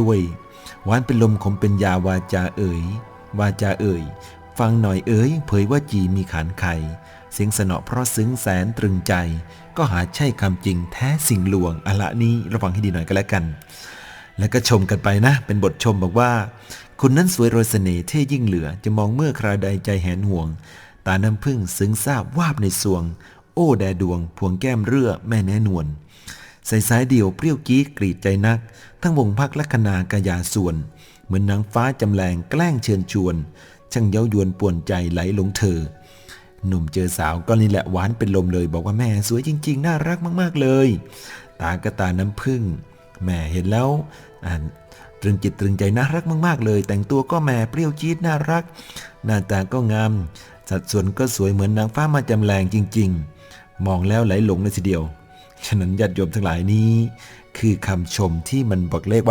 ด้วย หวานเป็นลมขมเป็นยาวาจาเอ๋ย วาจาเอ่ยฟังหน่อยเอ๋ย เผยว่าจีมีขานไข่เสียงสนอเพราะซึ้งแสนตรึงใจ ก็หาใช่คำจริงแท้สิ่งลวงอะละนี้ระวังให้ดีหน่อยก็แล้วกัน แล้วก็ชมกันไปนะ เป็นบทชมบอกว่า คุณนั้นสวยโรยเสน่ห์เท่ยิ่งเหลือ จะมองเมื่อคราใดใจแหนห่วง ตาน้ำพึ่งซึ้งซาบวาบในสวง โอ้แดดวง พวงแก้มเรือแม่แน่นวล ใส่สายเดี่ยวเปรี้ยวจี๊ดกรีดใจนัก ทั้งวงพักลัคนากายาส่วน เหมือนนางฟ้าจำแรงแกล้งเชิญชวน ช่างเย้ายวนป่วนใจไหลหลงเธอ หนุ่มเจอสาวก็นี่แหละหวานเป็นลมเลย บอกว่าแม่สวยจริง ๆ น่ารักมาก ๆ เลย ตาก็ตาน้ำพึ่งแม่เห็นแล้วตรึงจิตตรึงใจน่ารักมาก ๆ เลย แต่งตัวก็แม่เปรี้ยวจี๊ดน่ารัก หน้าตาก็งาม สัดส่วนก็สวยเหมือนนางฟ้ามาจำแรงจริง ๆ มองแล้วไหลหลงเลยทีเดียว ฉะนั้นญาติโยมทั้งหลายนี้ คือคำชมที่มันบอกเลขว่า